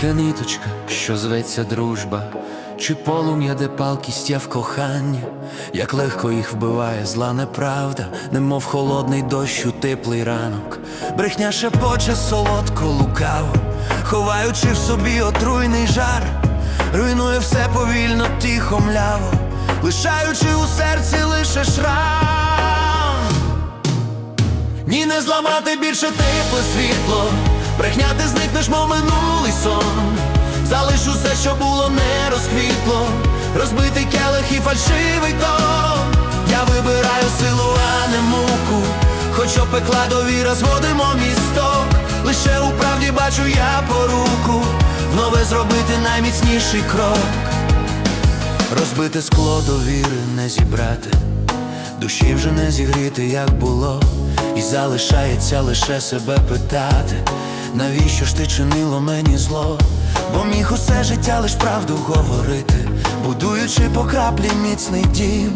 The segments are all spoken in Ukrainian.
Тоненька ниточка, що зветься дружба, чи полум'я, де палкість є в коханні, як легко їх вбиває зла неправда, немов холодний дощ у теплий ранок, брехня шепоче солодко лукаво, ховаючи в собі отруйний жар, руйнує все повільно, тихо мляво, лишаючи у серці лише шрам. Ні, не зламати більше тепле світло, брехня ти зникнеш, мов минулий сон. Залиш усе, що було, не розквітло, розбитий келих і фальшивий тон. Я вибираю силу, а не муку, хоч опекла довіра, зводимо місток. Лише у правді бачу я поруку, в нове зробити найміцніший крок. Розбите скло довіри не зібрати, душі вже не зігріти, як було, і залишається лише себе питати, навіщо ж ти чинило мені зло? Бо міг усе життя лиш правду говорити, будуючи по краплі міцний дім.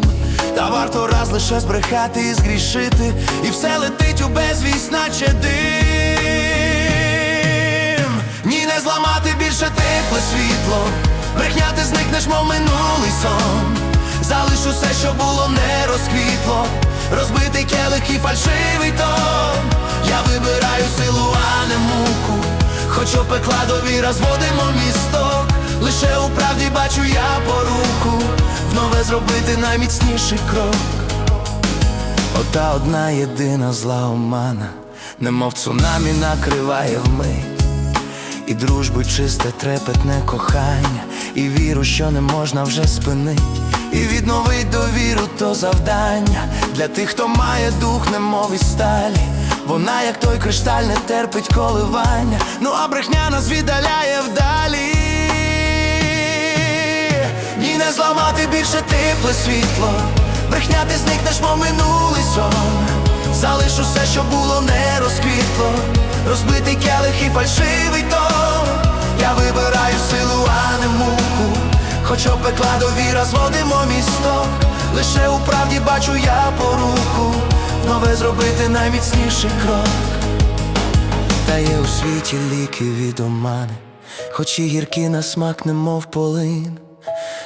Та варто раз лише збрехати і згрішити, і все летить у безвість, наче дим. Ні, не зламати більше тепле світло, брехня ти зникнеш, мов минулий сон. Залиш усе, що було, не розквітло, розбитий келих і фальшивий тон. Я вибираю силу, а не муку, хоч опекла довіра, зводимо місток. Лише у правді бачу я поруку, в нове зробити найміцніший крок. Ота одна єдина зла омана, немов цунамі накриває вмить. І дружби чисте трепетне кохання, і віру, що не можна вже спинить. І відновить довіру то завдання для тих, хто має дух, немов із сталі. Вона, як той кришталь, не терпить коливання. Ну а брехня нас віддаляє вдалі. Ні, не зламати більше тепле світло. Брехня ти зникнеш, мов минулий сон. Залиш усе, що було, не розквітло. Розбитий келих і фальшивий Хоч опекла довіра, зводимо місток. Лише у правді бачу я поруку. Нове зробити найміцніший крок. Та є у світі ліки від омани, хоч і гіркі на смак, немов полин.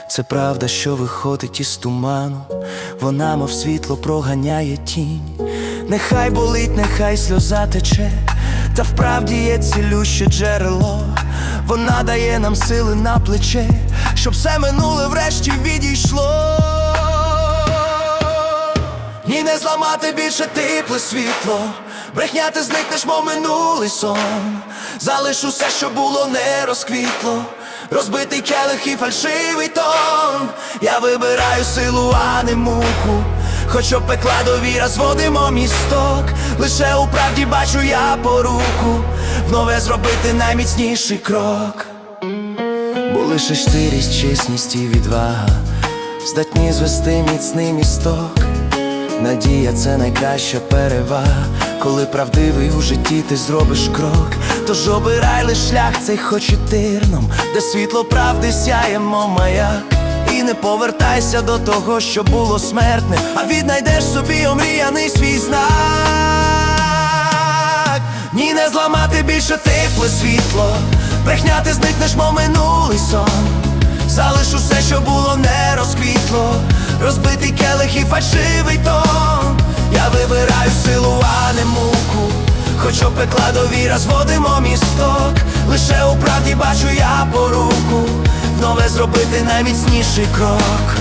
Це правда, що виходить із туману, вона, мов світло, проганяє тінь. Нехай болить, нехай сльоза тече, та вправді є цілюще джерело. Вона дає нам сили на плече, щоб все минуле врешті відійшло. Ні, не зламати більше тепле світло, брехня ти зникнеш, мов минулий сон. Залиш усе, що було, не розквітло, розбитий келих і фальшивий тон. Я вибираю силу, а не муку. Хоч опекла довіра, зводимо місток. Лише у правді бачу я поруку, в нове зробити найміцніший крок. Лише щирість, чесність і відвага здатні звести міцний місток. Надія це найкраща перевага, коли правдивий у житті ти зробиш крок. Тож обирай лиш шлях цей хоч і тирном, де світло правди сяє, мов маяк. І не повертайся до того, що було смертне, а віднайдеш собі омріяний свій знак. Ні, не зламати більше тепле світло, брехня ти зникнеш, мов минулий сон. Залиш усе, що було, не розквітло, розбитий келих і фальшивий тон. Я вибираю силу, а не муку. Хоч опекла довіра, зводимо місток. Лише у правді бачу я поруку, нове зробити найміцніший крок.